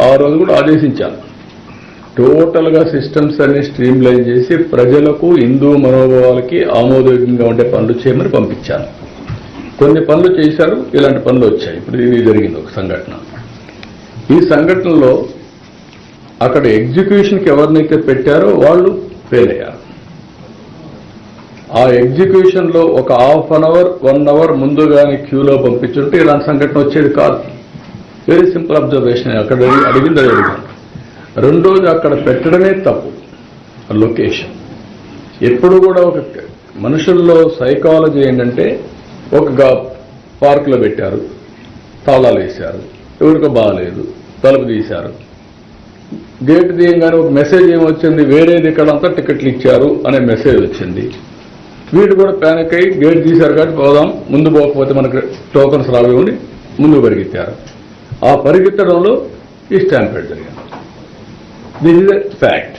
ఆ రోజు కూడా ఆదేశించాను టోటల్గా సిస్టమ్స్ అన్ని స్ట్రీమ్ లైన్ చేసి ప్రజలకు హిందూ మనోభావాలకి ఆమోదయోగ్యంగా ఉండే పనులు చేయమని పంపించాను. కొన్ని పనులు చేశారు ఇలాంటి పనులు వచ్చాయి. ఇప్పుడు ఇది జరిగింది ఒక సంఘటన. ఈ సంఘటనలో అక్కడ ఎగ్జిక్యూషన్కి ఎవరినైతే పెట్టారో వాళ్ళు ఫెయిల్ అయ్యారు. ఆ ఎగ్జిక్యూషన్లో ఒక half an hour one hour ముందుగానే క్యూలో పంపించుంటే ఇలాంటి సంఘటన వచ్చేది కాదు. వెరీ సింపుల్ అబ్జర్వేషన్ అక్కడ అడిగింది అడిగాను రెండోది అక్కడ పెట్టడమే తప్పు. లొకేషన్ ఎప్పుడు కూడా ఒక మనుషుల్లో సైకాలజీ ఏంటంటే ఒక పార్కులో పెట్టారు తాళాలు వేశారు ఎవరికో బాగాలేదు తలుపు తీశారు. గేట్ తీయంగానే ఒక మెసేజ్ ఏమొచ్చింది వేరేది ఇక్కడంతా టికెట్లు ఇచ్చారు అనే మెసేజ్ వచ్చింది. వీడు కూడా ప్యానిక్ అయ్యి గేట్ తీశారు కాబట్టి పోదాం ముందు పోకపోతే మనకు టోకన్స్ రావేమని ముందు పరిగెత్తారు. ఆ పరిగెత్తడంలో ఈ స్టాంపేడ్ జరిగింది. దిస్ ఇస్ ఎ ఫ్యాక్ట్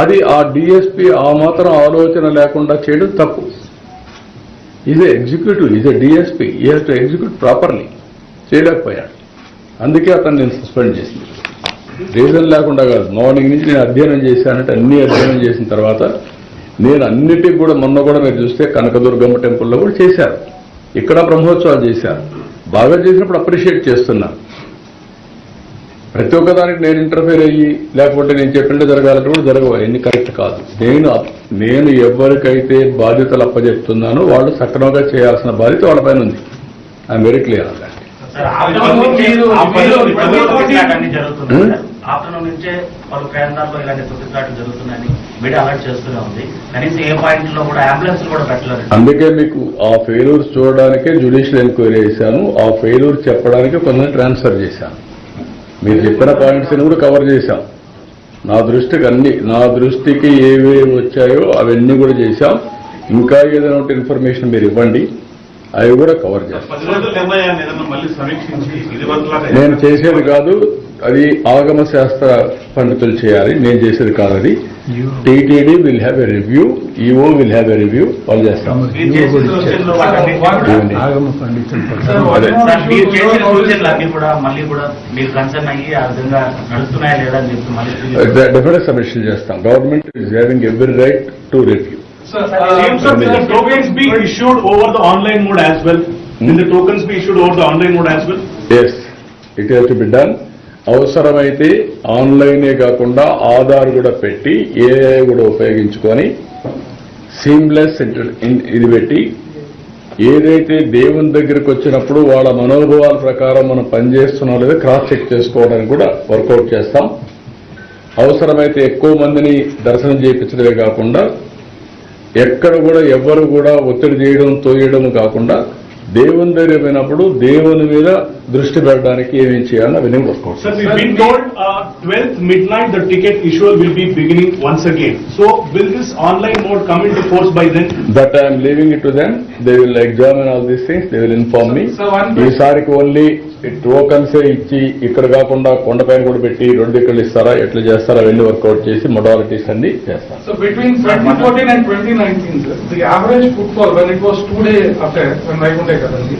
అది ఆ డిఎస్పి ఆ మాత్రం ఆలోచన లేకుండా చేయడం తప్పు. Is executive is a DSP he has to execute properly చేయలేకపోయాడు. అందుకే అతను నేను సస్పెండ్ చేసింది రీజన్ లేకుండా కాదు. మార్నింగ్ నుంచి నేను అధ్యయనం చేశానంటే అన్ని అధ్యయనం చేసిన తర్వాత నేను అన్నిటికి కూడా మొన్న కూడా మీరు చూస్తే కనకదుర్గమ్మ టెంపుల్లో కూడా చేశారు. ఇక్కడ బ్రహ్మోత్సవాలు చేశారు. బాగా చేసినప్పుడు అప్రిషియేట్ చేస్తున్నాను ప్రతి ఒక్కదానికి నేను ఇంటర్ఫేర్ అయ్యి లేకపోతే నేను చెప్పినట్టు జరగాలంటే కూడా జరగవు. ఎన్ని కరెక్ట్ కాదు. నేను నేను ఎవరికైతే బాధ్యతలు అప్పచెప్తున్నానో వాళ్ళు సక్రమంగా చేయాల్సిన బాధ్యత వాళ్ళపైన ఉంది. I'm very clear that sir, afternoon నుంచే పలు కేంద్రాల్లో ఇలాంటి తొక్కిసలాటలు జరుగుతున్నాయని మీడియా అలర్ట్ చేస్తూనే ఉంది. కనీసం ఏ పాయింట్లో కూడా అంబులెన్స్ కూడా పెట్టలేదు. అందుకే మీకు ఆ ఫెయిల్యూర్స్ చూడడానికే జ్యుడిషియల్ ఎంక్వైరీ చేశాను. ఆ ఫెయిల్యూర్ చెప్పడానికి కొంతమంది ట్రాన్స్ఫర్ చేశాను. మీరు చెప్పిన పాయింట్స్ కూడా కవర్ చేశాం. నా దృష్టికి అన్ని నా దృష్టికి ఏవేవి వచ్చాయో అవన్నీ కూడా చేశాం. ఇంకా ఏదైనా ఉంటే ఇన్ఫర్మేషన్ మీరు ఇవ్వండి. అవి కూడా కవర్ చేస్తాం. నేను చేసేది కాదు. అది ఆగమ శాస్త్ర పండితులు చేయాలి. నేను చేసేది కాదు అది TTD will have a review EO will have a review వాళ్ళు చేస్తాం మీరు చేసిన సూచనలు వాటన్నిటిని కూడా- ఏమండి? ఆగమ పండితులు అదే. సార్ మీరు చేసిన సూచనలు అన్ని కూడా మళ్ళీ కూడా మీరు కన్సర్న్ అయ్యి ఆ విధంగా నడుస్తున్నాయా లేదా అని చెప్పి మళ్ళీ డెఫినెట్ సబ్మిషన్ చేస్తాం. Government is having every right to review Sir, uh, sir, will the tokens be issued over the online mode as well? Will the tokens be issued over the online mode as well? Yes it has to be done అవసరమైతే ఆన్లైనే కాకుండా ఆధార్ కూడా పెట్టి AI కూడా ఉపయోగించుకొని seamless ఇది పెట్టి ఏదైతే దేవుని దగ్గరికి వచ్చినప్పుడు వాళ్ళ మనోభావాల ప్రకారం మనం పనిచేస్తున్నాం లేదా క్రాస్ చెక్ చేసుకోవడానికి కూడా వర్కౌట్ చేస్తాం. అవసరమైతే ఎక్కువ మందిని దర్శనం చేయించడమే కాకుండా ఎక్కడ కూడా ఎవ్వరు కూడా ఒత్తిడి చేయడం తోయడం కాకుండా దేవుని దగ్గర పోయినప్పుడు దేవుని మీద దృష్టి పెట్టడానికి ఏమేం చేయాలని అవన్నీ work out Sir, we've been told uh, 12th midnight the ticket issual will be beginning once again. So will this online mode come into force by then? That I'm leaving it to them they will examine all these things they will inform me Sir, one question. ఈసారికి only ఈ టోకన్సే ఇచ్చి ఇక్కడ కాకుండా కొండపైన కూడా పెట్టి రెండు ఇక్కడ ఇస్తారా? ఎట్లా చేస్తారా? వెళ్ళి వర్కౌట్ చేసి మొడాలిటీస్ అండి చేస్తారు so between twenty fourteen and twenty nineteen the average footfall when it was two day affair నైకుంటే కదండి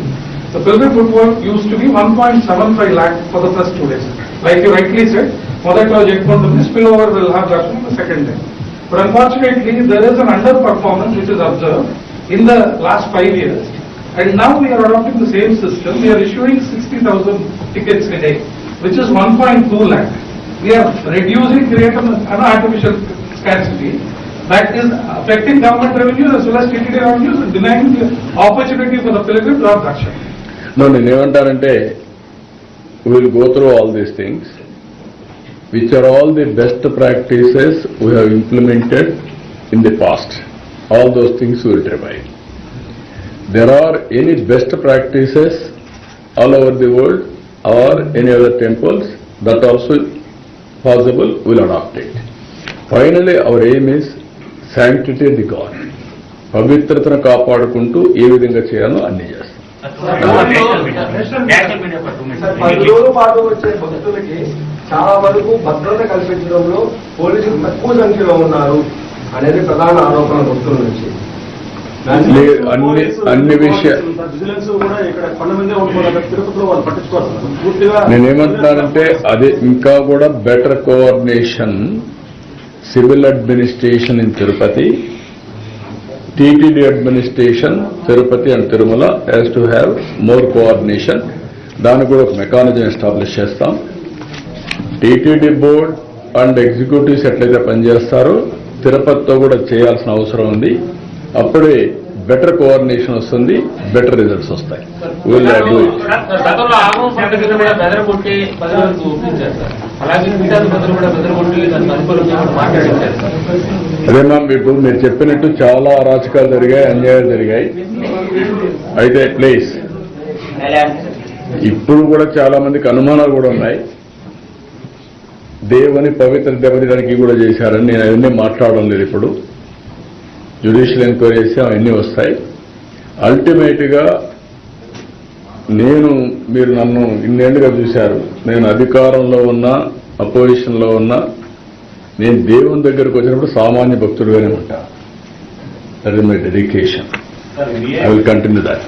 the present footfall used to be one point seven five lakh for the first two days like you rightly said మొదట్లో చెప్పుకుంటుంది spin over will have that second day but unfortunately there is an under performance which is observe in the last five years And now we are adopting the same system, we are issuing 60,000 tickets a day, which is 1.2 lakh. We are reducing, creating an artificial scarcity that is affecting government revenues as well as TTD revenues and denying the opportunity for the pilgrim to have darshan. No నేనేమంటానంటే will go through all these things which are all the best practices we have implemented in the past all those things will revive world or any other temples that over the will or any finally temples aim also possible will adopt పవిత్రతను కాపాడుకుంటూ ఏ విధంగా చేయాలో అన్ని చేస్తాం national media national media for two minutes. సార్, పది రోజుల పాటు వచ్చే భక్తులకి చాలా వరకు భద్రత కల్పించడంలో పోలీసులు తక్కువ సంఖ్యలో ఉన్నారు అనేది ప్రధాన ఆరోపణ భక్తుల నుంచి. అన్ని అన్ని విషయ విజిలెన్స్ కూడా ఇక్కడ కొండ మీదే ఉండిపోవాలి తిరుపతిలో వాళ్ళు పట్టించుకోవాలి. సార్. పూర్తిగా నేనేమంటున్నానంటే అదే ఇంకా కూడా better coordination civil administration in Tirupati TTD administration Tirupati and Tirumala has to have more coordination దానికి కూడా ఒక మెకానిజం ఎస్టాబ్లిష్ చేస్తాం. టీటీడీ బోర్డ్ అండ్ ఎగ్జిక్యూటివ్స్ ఎట్లయితే పనిచేస్తారో తిరుపతితో కూడా చేయాల్సిన అవసరం ఉంది. అప్పుడే బెటర్ కోఆర్డినేషన్ వస్తుంది బెటర్ రిజల్ట్స్ వస్తాయి. సార్. అదే మ్యామ్ ఇప్పుడు మీరు చెప్పినట్టు చాలా అరాచకాలు జరిగాయి అన్యాయాలు జరిగాయి. అయితే ప్లీజ్ ఇప్పుడు కూడా చాలా మందికి అనుమానాలు కూడా ఉన్నాయి. దేవుని పవిత్ర దెబ్బతిడానికి కూడా చేశారని నేను అవన్నీ మాట్లాడడం లేదు ఇప్పుడు. జ్యుడిషియల్ ఎంక్వైరీ చేసి అవన్నీ వస్తాయి. అల్టిమేట్గా నేను మీరు నన్ను ఇన్నేళ్ళుగా చూశారు. నేను అధికారంలో ఉన్నా అపోజిషన్లో ఉన్నా నేను దేవుని దగ్గరకు వచ్చినప్పుడు సామాన్య భక్తుడుగానే ఉంటా. That is my dedication I will continue that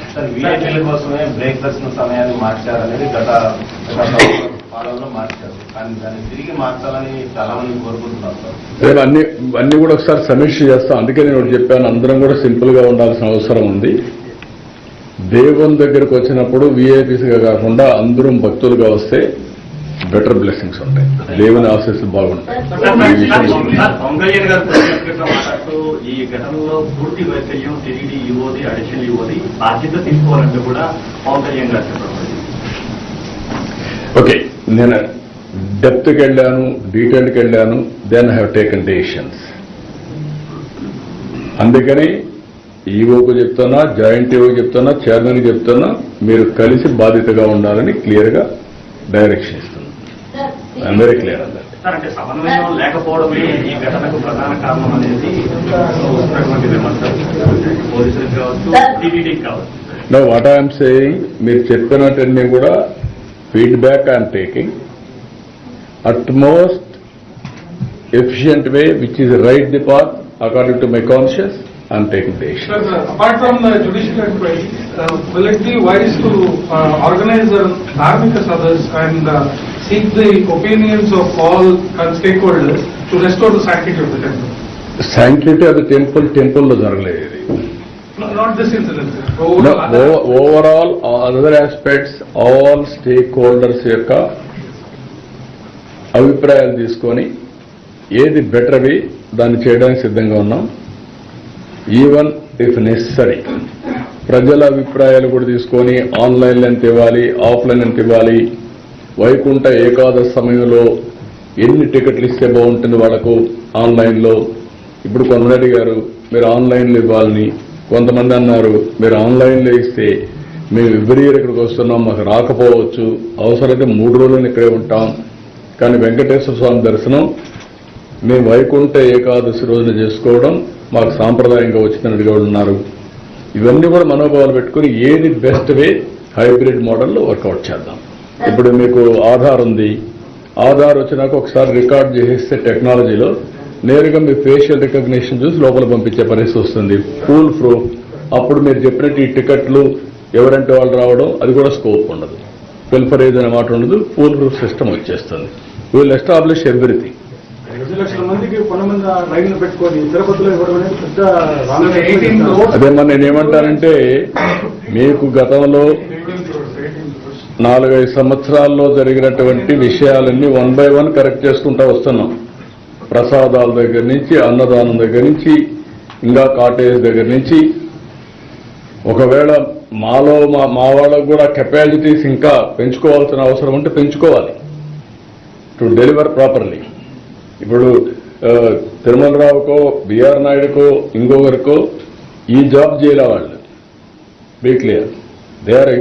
మార్చారు. కానీ దాన్ని తిరిగి మార్చాలని చాలా మంది కోరుకుంటున్నారు సార్. నేను అన్ని అన్ని కూడా ఒకసారి సమీక్ష చేస్తాం. అందుకే నేను చెప్పాను. అందరం కూడా సింపుల్గా ఉండాల్సిన అవసరం ఉంది. దేవుని దగ్గరకు వచ్చినప్పుడు విఐపీస్గా కాకుండా అందరం భక్తులుగా వస్తే బెటర్ బ్లెస్సింగ్స్ ఉంటాయి. దేవుని ఆశీస్సులు బాగుంటాయి. ఈ ఘటనలో పూర్తి యువది అడిషనల్ యువది బాధ్యత తీసుకోవాలంటే కూడా పవన్ కళ్యాణ్ గారు చెప్పడం. ఓకే నేను డెప్త్కి వెళ్ళాను డీటెయిల్కి వెళ్ళాను దెన్ హ్యావ్ టేకన్ డెసిషన్స్ అందుకని ఈవోకు చెప్తున్నా జాయింట్ ఈవో చెప్తున్నా చైర్మన్ చెప్తున్నా మీరు కలిసి బాధ్యతగా ఉండాలని క్లియర్గా డైరెక్షన్ ఇస్తున్నాను వెరీ క్లియర్ అన్నది సార్ అంటే సమన్వయం లేకపోవడమే ఈ ఘటనకు ప్రధాన కారణం అనేది వస్తున్నటువంటి విమర్శలు పోలీసులకు కావచ్చు టీటీడీకి కావచ్చు. నో వాట్ ఐఎమ్ సేయింగ్ మీరు చెప్పినట్టన్నీ కూడా Feedback I'm taking at most efficient way which is right the path according to my conscious I'm taking decision Sir, uh, apart from the judicial inquiry, uh, will it be wise to uh, organize a Dharmika Sabhas and uh, seek the opinions of all uh, stakeholders to restore the sanctity of the temple? Sanctity of the temple టెంపుల్లో జరగలేదు ఇది No, Not this incident, sir. Overall, other- overall other aspects all stakeholders యొక్క అభిప్రాయాలు తీసుకొని ఏది బెటర్వి దాన్ని చేయడానికి సిద్ధంగా ఉన్నాం. ఈవెన్ ఇఫ్ నెసరీ ప్రజల అభిప్రాయాలు కూడా తీసుకొని ఆన్లైన్ ఎంత ఇవ్వాలి ఆఫ్లైన్ ఎంత ఇవ్వాలి వైకుంఠ ఏకాదశి సమయంలో ఎన్ని టికెట్లు ఇస్తే బాగుంటుంది వాళ్ళకు ఆన్లైన్లో ఇప్పుడు కొంతమంది అడిగారు మీరు ఆన్లైన్లో ఇవ్వాలని కొంతమంది అన్నారు మీరు ఆన్లైన్లో ఇస్తే మేము ఎవ్రీ ఇయర్ ఇక్కడికి వస్తున్నాం మాకు రాకపోవచ్చు. అవసరమైతే మూడు రోజులు ఇక్కడే ఉంటాం. కానీ వెంకటేశ్వర స్వామి దర్శనం మేము వైకుంఠ ఏకాదశి రోజున చేసుకోవడం మాకు సాంప్రదాయంగా వచ్చినట్టుగా ఉన్నారు ఇవన్నీ కూడా మనోభావాలు పెట్టుకుని ఏది బెస్ట్ వే హైబ్రిడ్ మోడల్లో వర్కౌట్ చేద్దాం. ఇప్పుడు మీకు ఆధార్ ఉంది. ఆధార్ వచ్చినాక ఒకసారి రికార్డ్ చేసేస్తే టెక్నాలజీలో నేరుగా మీ ఫేషియల్ రికగ్నిషన్ చూసి లోపల పంపించే పరిస్థితి వస్తుంది. ఫుల్ ప్రూఫ్ అప్పుడు మీరు చెప్పినట్టు ఈ టికెట్లు ఎవరంటే వాళ్ళు రావడం అది కూడా స్కోప్ ఉండదు. వెల్ఫరేజ్ అనే మాట ఉండదు ఫుల్ ప్రూఫ్ సిస్టమ్ వచ్చేస్తుంది. విల్ ఎస్టాబ్లిష్ ఎవ్రీథింగ్ ఐదు లక్షల మందికి కొండ మీద లైన్లు పెట్టుకొని తిరుపతిలో ఇవ్వడం అనేది పెద్ద రాంగ్ 18 crores. అదే మరి నేనేమంటానంటే మీకు గతంలో 18 crores, 18 crores. నాలుగైదు సంవత్సరాల్లో జరిగినటువంటి విషయాలన్నీ వన్ బై వన్ కరెక్ట్ చేసుకుంటా వస్తున్నాం. ప్రసాదాల దగ్గర నుంచి అన్నదానం దగ్గర నుంచి ఇంకా కాటేజ్ దగ్గర నుంచి. ఒకవేళ మాలో మా మా వాళ్ళకు కూడా కెపాసిటీస్ ఇంకా పెంచుకోవాల్సిన అవసరం ఉంటే పెంచుకోవాలి. టు డెలివర్ ప్రాపర్లీ ఇప్పుడు తిరుమల రావుకో బిఆర్ నాయుడుకో ఇంకొకరికో ఈ జాబ్ చేయలే వాళ్ళు. బీ క్లియర్ దే ఆర్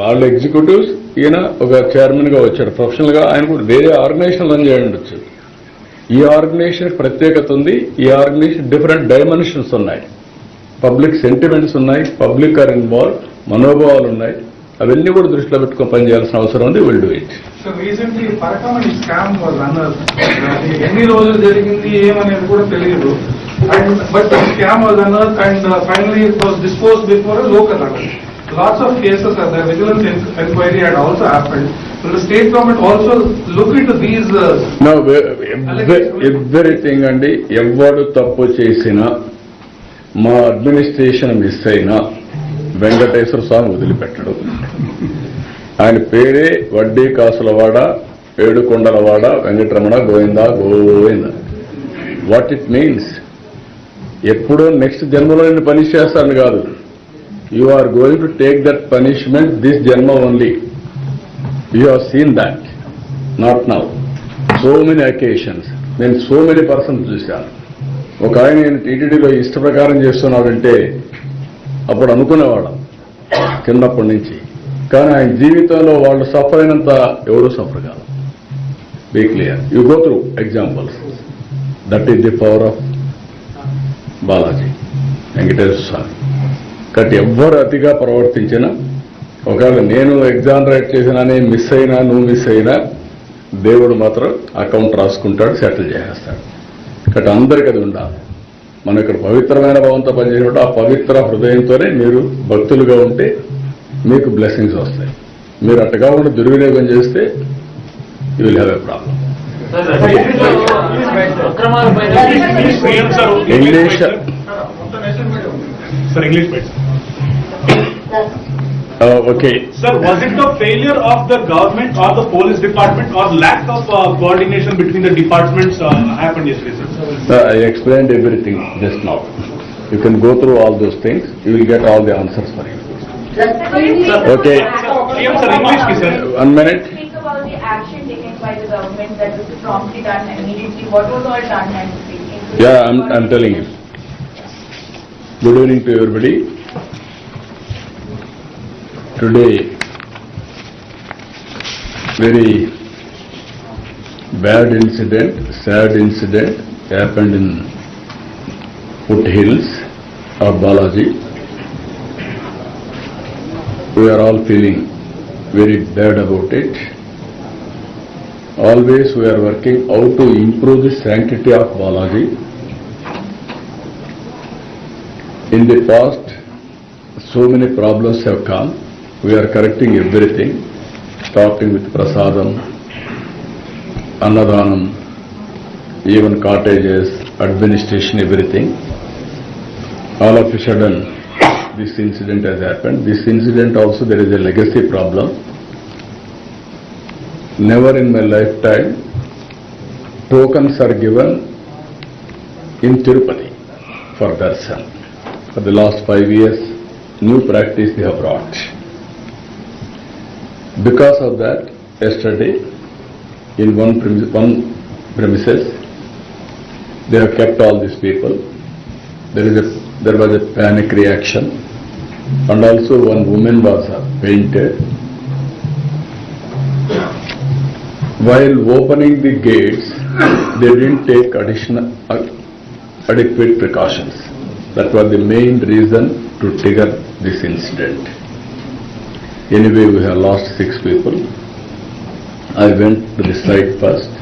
వాళ్ళ ఎగ్జిక్యూటివ్స్ ఈయన ఒక చైర్మన్గా వచ్చాడు. ప్రొఫెషనల్గా ఆయన కూడా వేరే ఆర్గనైజేషన్ రన్ చేయండి వచ్చాడు ఈ ఆర్గనైజేషన్ ప్రత్యేకత ఉంది. ఈ ఆర్గనైజేషన్ డిఫరెంట్ డైమెన్షన్స్ ఉన్నాయి. పబ్లిక్ సెంటిమెంట్స్ ఉన్నాయి. పబ్లిక్ ఆర్ ఇన్వాల్వ్ మనోభావాలు ఉన్నాయి. అవన్నీ కూడా దృష్టిలో పెట్టుకొని పనిచేయాల్సిన అవసరం ఉంది. విల్ డూ ఇట్ స్కామ్ ఎన్ని రోజులు జరిగింది ఏమనేది కూడా తెలియదు. But but the and uh, was unearthed and local finally Lots of cases are there, vigilance enquiry had also happened. Will the state government also look into these uh, know everything అండి ఎవడు తప్పు చేసినా మా administration miss అయినా వెంకటేశ్వర స్వామి వదిలిపెట్టడు. ఆయన పేరే వడ్డీ కాసులవాడ ఏడుకొండలవాడ Venkataramana Govinda Govinda. What it means ఎప్పుడో నెక్స్ట్ జన్మలో నేను పనిష్ చేస్తాను కాదు. You are going to take that punishment this జన్మ only you have seen that not now so many occasions నేను సో మెనీ పర్సన్స్ చూశాను. ఒక ఆయన నేను టీటీడీలో ఇష్ట ప్రకారం చేస్తున్నాడంటే అప్పుడు అనుకునేవాళ్ళం. చిన్నప్పటి నుంచి. కానీ ఆయన జీవితంలో వాళ్ళు సఫర్ అయినంత ఎవరు సఫర్ కాదు. Be clear you go through examples that is the power of Balaji Venkateswara Swamy కాబట్టి ఎవ్వరు అతిగా ప్రవర్తించినా ఒకవేళ నేను ఎగ్జామ్ రైట్ చేసినానే మిస్ అయినా నువ్వు మిస్ అయినా దేవుడు మాత్రం అకౌంట్ రాసుకుంటాడు సెటిల్ చేసేస్తాడు. కాబట్టి అందరికీ అది ఉండాలి. మనం ఇక్కడ పవిత్రమైన భావంతో పనిచేసినప్పుడు ఆ పవిత్ర హృదయంతోనే మీరు భక్తులుగా ఉంటే మీకు బ్లెస్సింగ్స్ వస్తాయి. మీరు అట్టగా ఉండి దుర్వినియోగం చేస్తే you will have a problem అక్రమాల Oh, okay. Sir, was it the failure of the government or the police department or lack of uh, coordination between the departments uh, happened yesterday, sir? I explained everything just now. You can go through all those things, you will get all the answers for you. Okay. Sir, English sir. One minute. Speak about the action taken by the government that was promptly done immediately, what was all done and... Yeah, I'm, I'm telling you. Good evening to everybody. Today, very bad incident, sad incident happened in foothills of Balaji. We are all feeling very bad about it. Always we are working how to improve the sanctity of Balaji. In the past, so many problems have come. We are correcting everything, starting with Prasadam, Annadhanam, even cottages, administration, everything. All of a sudden, this incident has happened. This incident also, there is a legacy problem. Never in my lifetime, tokens are given in Tirupati for darshan. For the last five years, new practice they have brought. Because of that, yesterday, in one premise- one premises, they have kept all these people. There is a, there was a panic reaction, and also one woman was fainted. While opening the gates, they didn't take additional uh, adequate precautions. That was the main reason to trigger this incident. Anyway, we have lost six people. I went to the site first.